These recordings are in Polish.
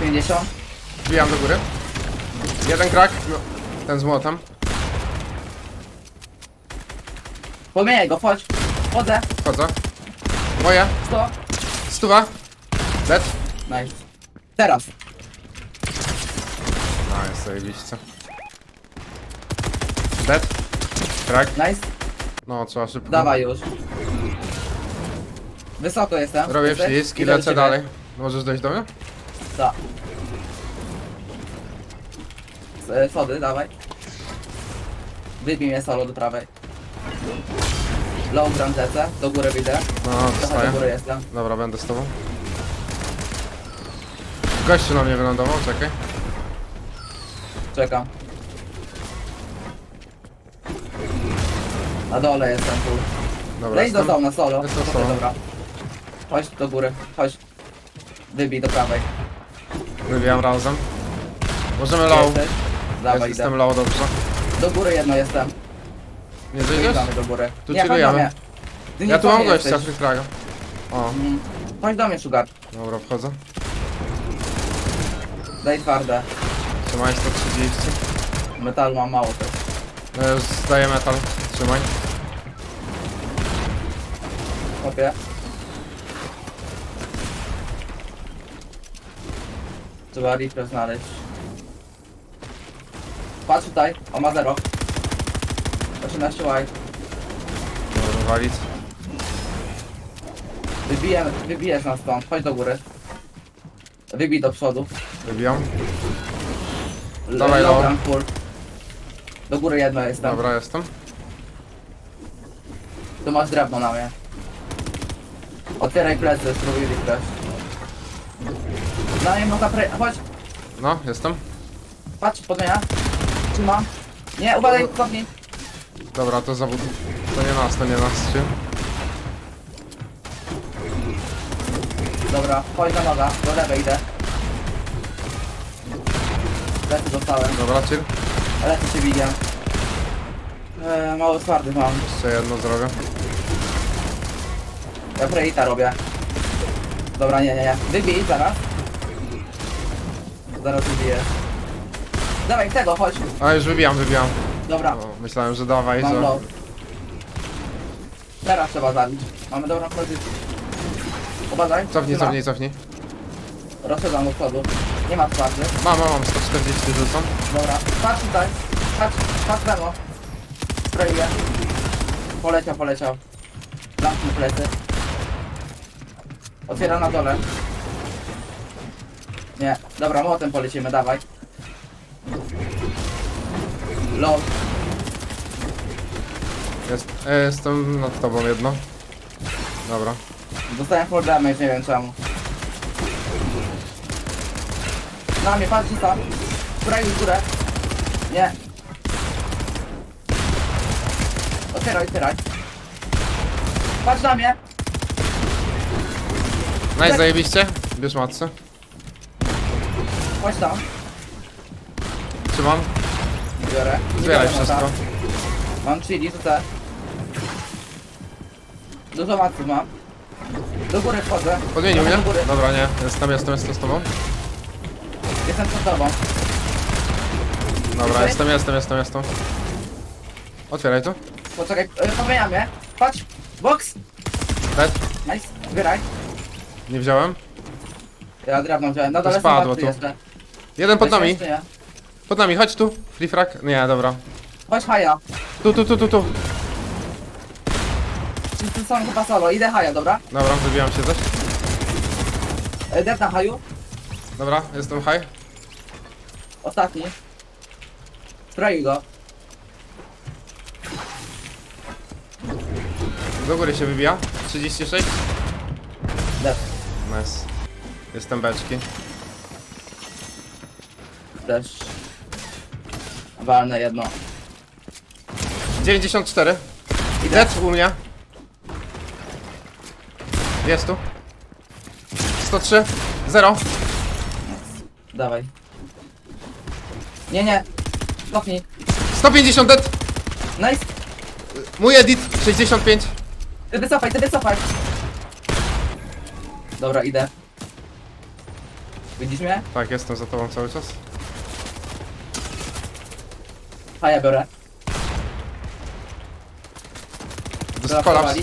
50. Wbijam do góry. Jeden krak. No, ten z młotem. Podmieniaj go, chodź. Chodzę. Wchodzę. Moja. 100. Stuwa. Dead. Nice. Teraz. Jest zajebiście. Dead. Krak. Nice. No, trzeba szybko. Dawaj już. Wysoko jestem. Robię Jesteś? przycisk i Idę do lecę ciebie. dalej. Możesz dojść do mnie? Tak. S- e, Sody, dawaj. Wybij mnie solo do prawej. Low ground lecę, do góry wyjdę. No, Trochę do dostaję. góry jestem. Dobra, będę z tobą. Gościu na mnie wylądował, czekaj. Czekam. Na dole jestem tu. Dobra, Leć jestem. dostał na solo. Jestem Okej, solo. dobra. Chodź do góry, chodź. Wybij do prawej. Wybijam razem. Możemy low. jesteś? Ja Dawaj, jestem idę. low, dobrze. Do góry jedno jestem. Nie zejdziesz? Wyjdziemy do góry. Tu nie, chodź do chillujemy. mnie. Ty nie Ja tu mam fajnie gościa, jesteś. free fraga. O, Mm. Chodź do mnie, Sugar. dobra, wchodzę. Daj twarde. Trzymaj 130. Metalu mam mało też. No już zdaję metal. Trzymaj. Kopię. Trzeba refresh znaleźć. Patrz tutaj, o ma 0. 18 white. Dobra, walić. Wybiję, wybijesz nas stąd, chodź do góry. Wybij do przodu. Wybijam. L- Dawaj, low low. full. Do góry jedno jestem. Dobra, jestem. Tu masz drewno na mnie. Otwieraj plecy, spróbuj refresh. Mnie można pre... Chodź, No, jestem. patrz, podmienia. Trzyma. Nie, uważaj, cofnij. Dobra, to zawód. To nie nas, to nie nas. Czy? Dobra, chodź na noga, do lewej idę. Lecy dostałem, Dobra, chill. lecy się widzę. Eee, mało twardych mam. Jeszcze jedno zrobię. Ja preita robię. Dobra, nie, nie, nie. Wybij zaraz. Zaraz wybijesz. Dawaj, tego, chodź. A, już wybijam, wybijam. Dobra, O, myślałem, że dawaj, mam że... low. Teraz trzeba zabić. Mamy dobrą pozycję. Uważaj. Cofnij, trzyma. cofnij, cofnij. Rozszerzam do przodu. Nie ma twarzy. Mam, mam, mam, 140 rzucam. Dobra, patrz tutaj. Patrz, patrz lewo. Sprayuję. Poleciał, poleciał. Zamknij plecy. Otwiera na dole. Nie, dobra, młotem polecimy, dawaj. Low. Jest, e, jestem nad tobą jedno. Dobra. Dostałem full damage, nie wiem czemu. Na mnie, patrz tam. Sprayuj górę. Nie. Otwieraj, otwieraj. Patrz na mnie. Nice, zajebiście. Bierz matce. Chodź tam. Trzymam. Biorę. Nie Zbieraj biorę wszystko. mota. Mam chili, rzucę. Dużo matów mam. Do góry wchodzę. Podmienił mnie? Do góry. Dobra, nie. Jestem, jestem, jestem z tobą. Jestem przed tobą. Dobra, Tutaj? jestem, jestem, jestem, jestem. Otwieraj to. Poczekaj, e, podmienia mnie. Patrz. Box. Dead. Nice. Zbieraj. Nie wziąłem. Ja drewno wziąłem. Dole są spadło tu. jeszcze. Jeden pod nami. Pod nami, chodź tu. Free frag. Nie, dobra. Chodź haja. Tu, tu, tu, tu, tu. Wszyscy są chyba solo. Idę haja, dobra? Dobra, wybijam się też. E, Dead na haju. Dobra, jestem high. Ostatni. Sprayuj go. Do góry się wybija. 36. Dead. Nice. Jestem beczki. Też. Walne jedno. 94. Idę. Dead u mnie. Jest tu. 103. 0. Dawaj. Nie, nie. Cofnij. 150 dead. Nice. Mój edit. 65. Ty wycofaj, ty wycofaj. Dobra, idę. Widzisz mnie? Tak, jestem za tobą cały czas. Haja biorę. To jest kolaps.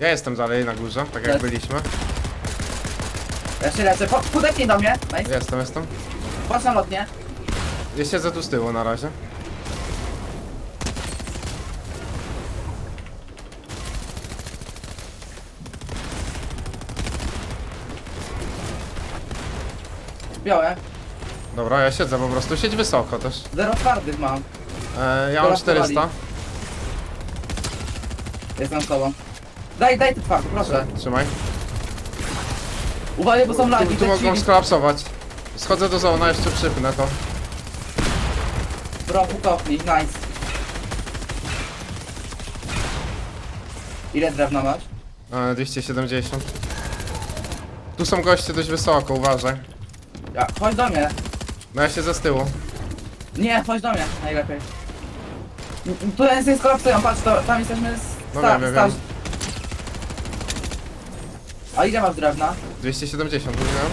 Ja jestem dalej na górze, tak jak Tak. byliśmy. Ja się lecę. Po- Podepnij do mnie. Nice. Jestem, jestem. Patrz na lotnie. Ja siedzę tu z tyłu na razie. Białe. Dobra, ja siedzę po prostu. Siedź wysoko też. Zero twardych mam. E, ja mam Teraz 400. Jestem z tobą. Daj, daj te twarde, proszę. Trzymaj. Uważaj, bo są lagi. Tu, tu te mogą ci- skolapsować. Schodzę do zona, jeszcze przypnę to. Bro, pukowni, nice. Ile drewna masz? E, 270. Tu są goście dość wysoko, uważaj. Ja, chodź do mnie. No ja siedzę z tyłu. Nie, chodź do mnie, najlepiej. M- m- Tu jest skolapsują, patrz, to, tam jesteśmy z No sta, wiem, wiem, sta- wiem. A ile masz drewna? 270 mówiłem.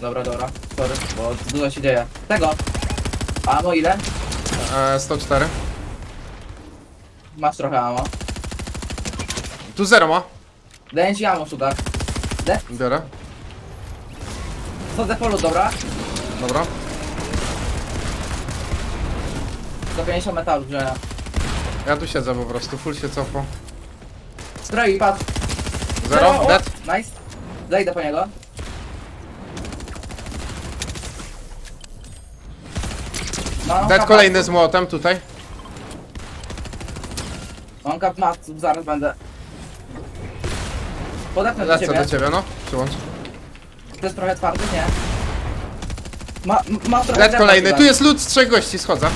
Dobra, dobra, sorry, bo dużo się dzieje. Tego! A ile? E, 104. Masz trochę amo. Tu zero ma. Daję ci amo, sugar. Biorę. Co de polu, dobra? Dobra. 150 metalu, że... Ja tu siedzę po prostu, full się cofło. Stroi, patrz. Zero, o, dead. Nice. Zajdę po niego. Mam Dead kapa- kolejny z młotem tutaj. Mam kap matców, zaraz będę. Podepnę do Lecę ciebie. do ciebie, no. Przyłącz. To jest trochę twardy, nie? Ma, ma trochę Dead kolejny. Tu jest lód z trzech gości, schodzę.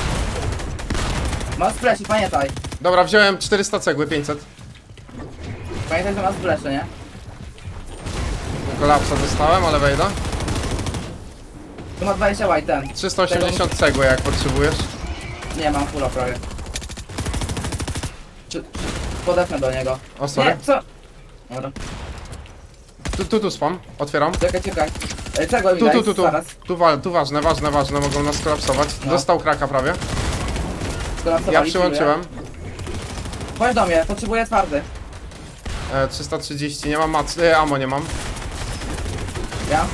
Ma spleszy, pamiętaj. Dobra, wziąłem 400 cegły, 500. Pamiętaj, że ma spleszy, nie? Kolapsa dostałem, ale wejdę. Tu ma 20 white ten. 380 cegły jak potrzebujesz. Nie, mam fulla prawie. Czy, podepnę do niego. O, sorry. Nie, co? Dobra, Tu, tu, tu spam. Otwieram. czekaj, czekaj. E, Czego mi Tu, daj tu, tu, tu. zaraz? Tu, wa- tu ważne, ważne, ważne. Mogą nas kolapsować. No. Dostał kraka prawie. Ja przyłączyłem. Chodź do mnie, potrzebuję twardy. E, 330, nie mam mac... E, ammo nie mam. Ja?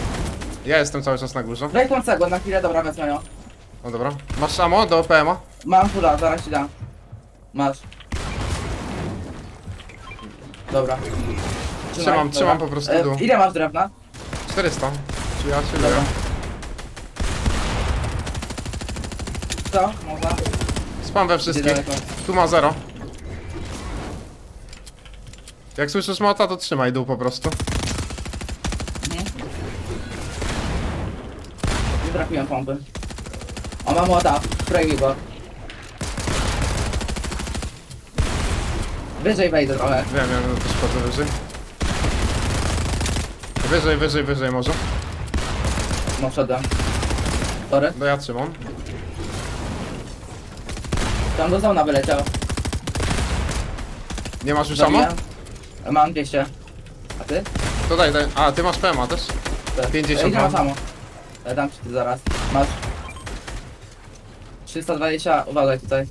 Ja jestem cały czas na górze. Daj tą cegłę na chwilę, dobra, wezmę ją. No dobra. Masz ammo do PMA? Mam fulla, zaraz ci dam. Masz. Dobra. Trzymam, trzymam po prostu E, dół. ile masz drewna? 400. Czy ja, Dobra. ja? Co? Można? Spam we wszystkich. daleko? Tu ma 0. Jak słyszysz mota, to trzymaj dół po prostu. Mhm. Nie trafiłem pompy. O, mam młota, sprayuj go. Wyżej wejdę trochę. Wiem, ja też wchodzę wyżej. Wyżej, wyżej, wyżej może. No wszedłem. Sorry. No ja trzymam. Tam do zona wyleciał. Nie masz już ammo? Zabiłem. Mam 200. A ty? To daj, daj. A, ty masz PMA też? Te. 50 Ile masz mam. ammo? Ja dam ci ty zaraz. Masz. 320, uważaj tutaj.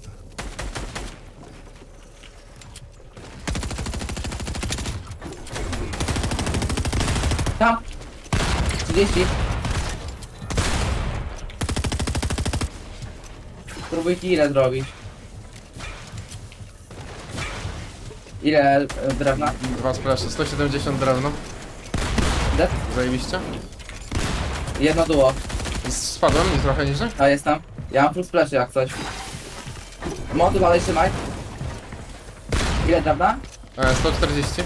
Tam. 30. Spróbuj ile zrobić. Ile e, drewna? Dwa splesze, 170 drewno. Dead? Zajebiście. Jedno duo. Spadłem i trochę niżej. A jestem. Ja mam full splash jak coś. Moty dalej trzymaj. Ile drewna? E, 140.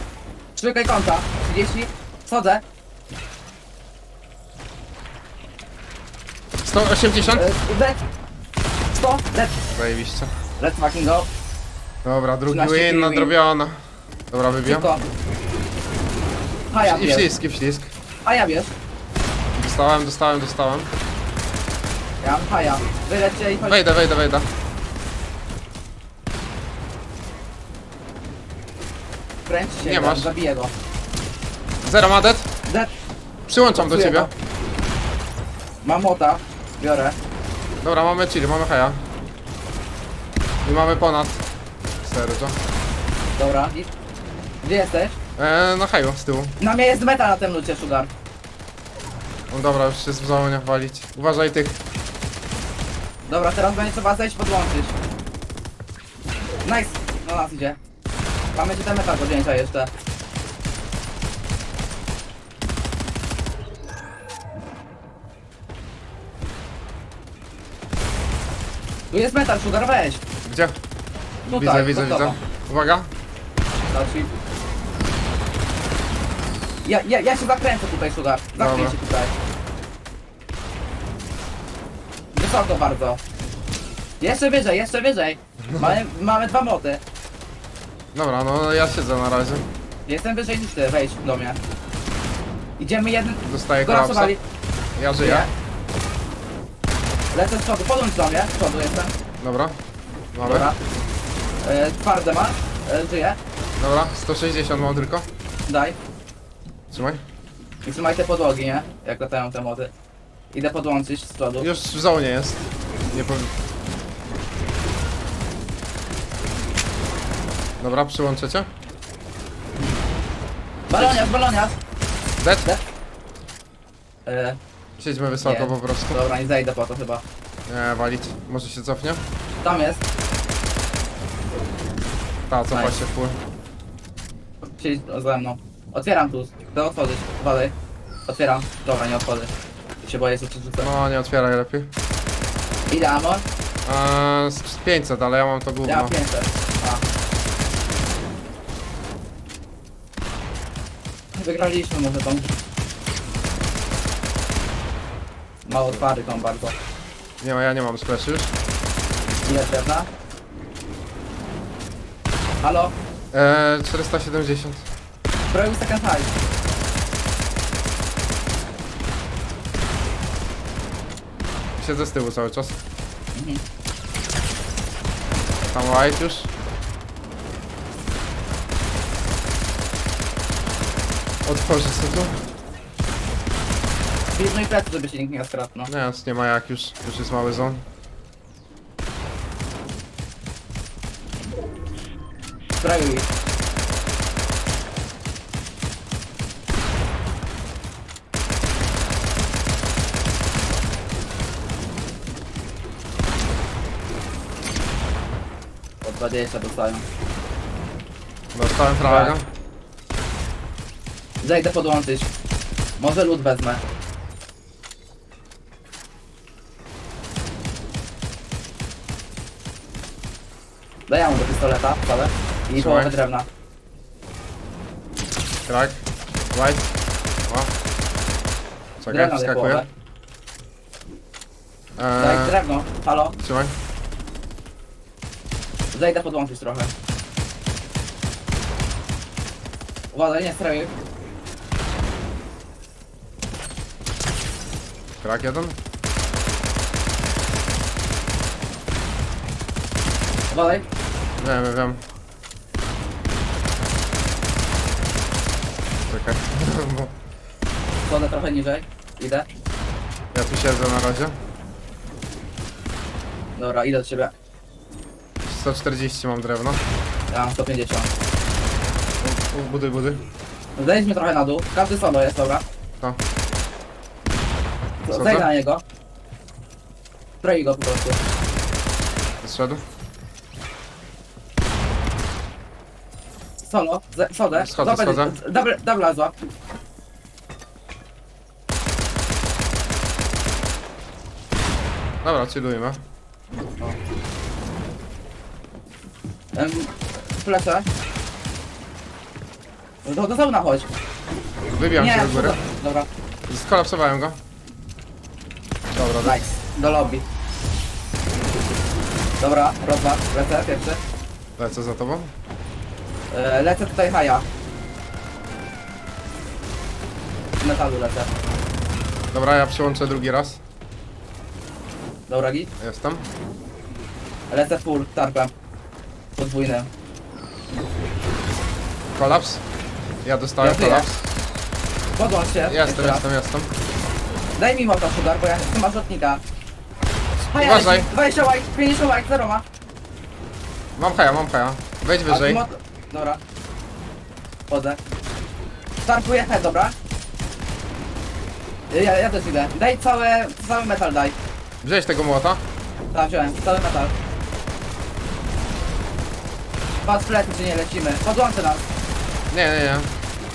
Szukaj kąta. 30. Schodzę. 180. E, dead. 100. Dead. Zajebiście. Let's fucking go. Dobra, drugi 13 win win. nadrobiona. Dobra, wybijam. Szybko. Haja I bierz. wślizg, i wślizg. Haja bierz. Dostałem, dostałem, dostałem. Ja mam haja. Wylecie i chodź. Wejdę, wejdę, wejdę. Kręć się. Nie masz. Zabiję go. Zero ma dead. Dead. Przyłączam do ciebie. go. Mam mota. Biorę. Dobra, mamy chill, mamy heja. I mamy ponad. Sergio. Dobra. I... Gdzie jesteś? Eee, na heju, z tyłu. Na mnie jest meta na tym lucie, Sugar. No dobra, już się z zonie walić. Uważaj tych. Dobra, teraz będzie trzeba zejść podłączyć. Nice. No nas idzie. Mamy ci ten metal do wzięcia jeszcze. Tu jest metal, Sugar, weź. Gdzie? Tutaj, widzę, widzę, pod widzę. Uwaga. Znaczy... Ja, ja, ja się zakręcę tutaj, Sugar. Zakręć się tutaj. Wysoko bardzo. Jeszcze wyżej, jeszcze wyżej. Mamy, mamy dwa moty. Dobra, no ja siedzę na razie. Jestem wyżej niż ty, wejdź do mnie. Idziemy jeden... Dostaję kolapsa. Ja żyję. Lecę z przodu, podłącz do mnie. Z przodu jestem. Dobra. Mamy. Dobra. E, twarde masz. E, żyję. Dobra, 160 mam tylko. Daj. Trzymaj. I trzymaj te podłogi, nie? Jak latają te mody. Idę podłączyć z przodu. Już w zonie jest. Nie powiem. Dobra, przyłączę cię. Baloniarz, baloniarz! Dead. Dead. E, Siedźmy wysoko Nie. po prostu. dobra, nie zejdę po to chyba. Nie, walić. Może się cofnie? Tam jest. Ta, cofa się full. Siedź ze mną. Otwieram tu. Chcę otworzyć. Dalej. Otwieram. Dobra, nie otworzę. Się boję, że przerzucę. No, nie otwieraj lepiej. Ile amor? Eee, z 500, ale ja mam to gówno. Ja mam 500. A. Wygraliśmy może tą. Mało twary tą bardzo. Nie, ja nie mam splash już. Ile drewna? Halo? Eee, 470. Projekt second high. Siedzę z tyłu cały czas. Mhm. Tam white już. Otworzę sobie tu. Pilnuj plecy, żeby się nikt nie skradł, no. Nie, nic nie ma jak już. Już jest mały zon. Sprayuj. Po 20 dostają. Dostałem fraga. Zejdę podłączyć. Może lód wezmę. Daję mu do pistoleta, wcale. I połowę drewna. Krak. White. O. Czekaj, Drewna daję wskakuję. połowę. Daj Eee, drewno. Halo? trzymaj. Zejdę podłączyć trochę. Uważaj, nie strojuj. Krak jeden. Uważaj. Wiem, wiem, wiem. Bo Schodzę trochę niżej. Idę. ja tu siedzę na razie. Dobra, idę do ciebie. 140 mam drewno. Ja mam 150. U, u, budy, budy. Zejdź mnie trochę na dół. Każdy solo jest, dobra. To. To Co Zejdź to? na niego. Stroi go po prostu. Zszedł. Solo, ze, sodę. Schodzę, Dobra, schodzę. Double, double złap. Dobra, chillujmy. Em, Flesze. Do, do zauna chodź. Wybijam się do góry. do- Dobra, Skolapsowałem go. Dobra, do... nice. Do lobby. Dobra, rozwal. Lecę, pierwszy. lecę za tobą. E, lecę tutaj haja. Z metalu lecę. Dobra, ja przyłączę drugi raz. Dobra, git. Jestem. Lecę full, tarpem. Podwójnym. Kolaps. Ja dostałem Ja żyję. kolaps. Podłącz się. Jestem, raz. jestem, jestem. Daj mi mota sugar, bo ja chcę masz lotnika. Haja, Uważaj. leci. 20 łajk, 50 łajk, zero ma. Mam haja, mam haja. Wejdź A wyżej. mot... Dobra. Chodzę. Startuję head, dobra? Ja, ja też idę. Daj całe, cały metal daj. Wziąłeś tego młota? Tak, wziąłem, cały metal. Patrz plecy, czy nie lecimy. Podłączę nas. Nie, nie, nie.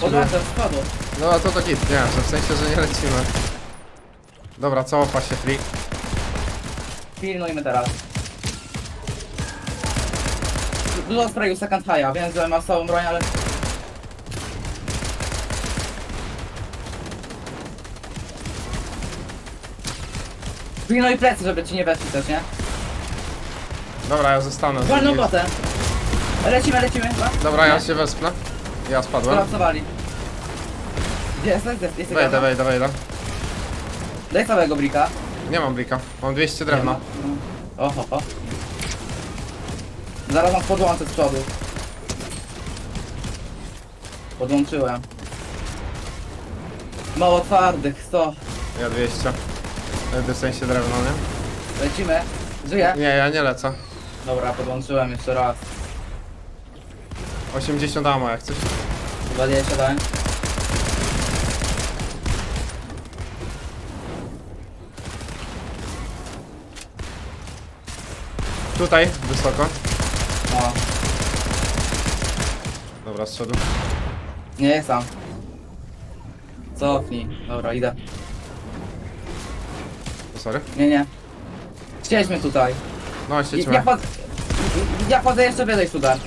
Podłączę z spodu. No a to to git, nie, że w sensie, że nie lecimy. Dobra, cofa się free. Pilnujmy teraz. Dużo sprayu second high'a, wiem, że ma całą broń, ale... Pilnuj plecy, żeby ci nie weszli też, nie? Dobra, ja zostanę. z Wolną nimi. potę. Lecimy, lecimy chyba. Dobra, ja Nie? się wespnę. Ja spadłem. Kolapsowali. Gdzie jesteś? Gdzie jesteś? Wejdę, wejdę, wejdę. Daj całego brika. Nie mam blika. Mam 200 drewna. Nie ma. No. Oho, o. Zaraz mam podłączę z przodu. Podłączyłem. Mało twardych, 100. Ja 200. Wejdę w sensie drewna, nie? Lecimy. Żyję? Nie, ja nie lecę. Dobra, podłączyłem jeszcze raz. 80 amo jak coś. 20 dałem. Tutaj, wysoko. No, Dobra, zszedł. nie sam. Cofnij. Dobra, idę. O, sorry. Nie, nie. Siedźmy tutaj. No, I, siedźmy. ja, pod... ja chodzę jeszcze wyżej tutaj.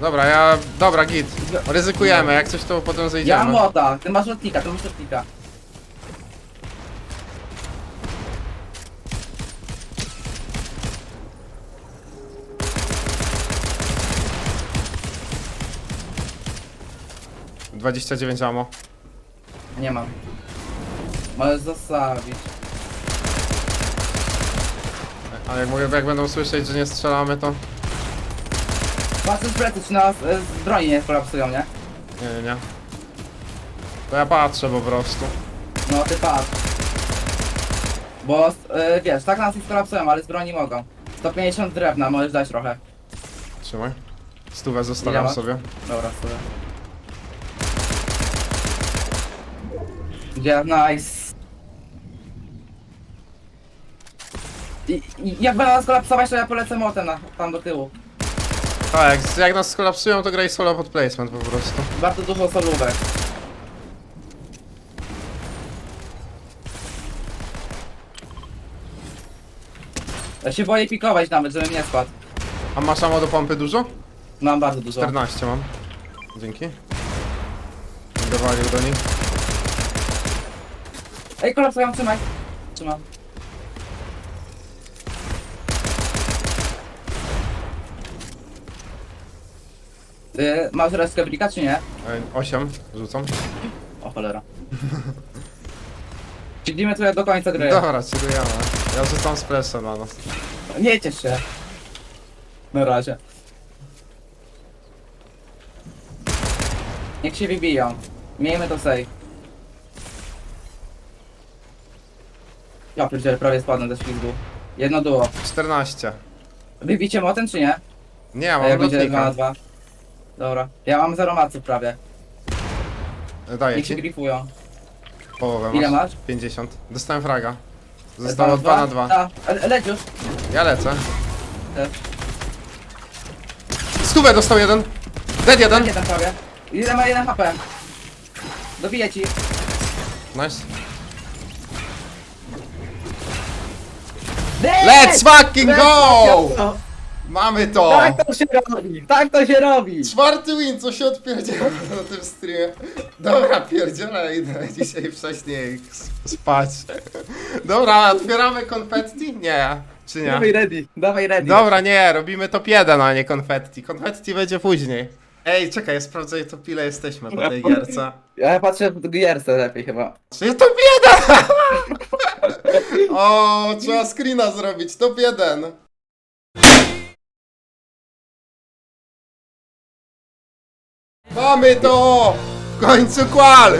Dobra, ja... Dobra, git. Ryzykujemy, jak coś to potem Ja zejdziemy. mam młota, ty masz lotnika, ty masz lotnika. 29 amo. Nie mam. Możesz zostawić. A jak mówię, jak będą słyszeć, że nie strzelamy, to... Patrzę z plecy, czy nas e, z broni nie kolapsują, nie? Nie, nie, nie. To ja patrzę po prostu. No ty patrz. Bo e, wiesz, tak nas nie skolapsują, ale z broni mogą. 150 drewna, możesz dać trochę. Trzymaj. Stówę Ile zostawiam masz? sobie. Dobra, sobie. Gdzie? Nice. I, i jak będę nas kolapsować, to ja polecę motem na, tam do tyłu. Tak, jak, jak nas skolapsują, to graj solo pod placement po prostu. Bardzo dużo solówek. Ja się boję pikować nawet, żebym nie spadł. A masz amo do pompy dużo? Mam bardzo dużo. 14 mam. Dzięki. Będę walił do nich. Ej, kolapsują, trzymaj. Trzymam. Yy, masz resztkę blika, czy nie? 8 rzucam. O cholera. Siedzimy tu do końca gry. Dobra, chillujemy. Ja rzucam splash'a na nas. Nie ciesz się. Na razie. Niech się wybiją. Miejmy to safe. Ja pierdzielę, prawie spadłem ze ślizgu. Jedno duo. 14. Wybicie motem czy nie? Nie, mam jak będzie 2 na lotnika. 2. Dobra. Ja mam 0 maców prawie. Daję Niech się ci. grifują. Połowę Ile masz. masz? 50. Dostałem fraga. Zostało 2 na 2. Ta, le- leć już. Ja lecę. Też. Stówę dostał jeden. Dead jeden. Jeden prawie. Ile ma 1 HP? Dobiję ci. Nice. Let's fucking go! Mamy to! Tak to się robi! Tak to się robi! Czwarty win, co się odpierdziela na tym streamie. Dobra, pierdzielę, idę dzisiaj wcześniej spać. Dobra, otwieramy konfetti? Nie, czy nie? Dawaj ready, dawaj ready. Dobra, nie, robimy top 1, a nie konfetti. Konfetti będzie później. Ej, czekaj, ja sprawdzę top ile jesteśmy po tej gierce. Ja patrzę w gierce lepiej chyba. Czy top 1? o, trzeba screena zrobić, top 1. Mamy to! W końcu kwal!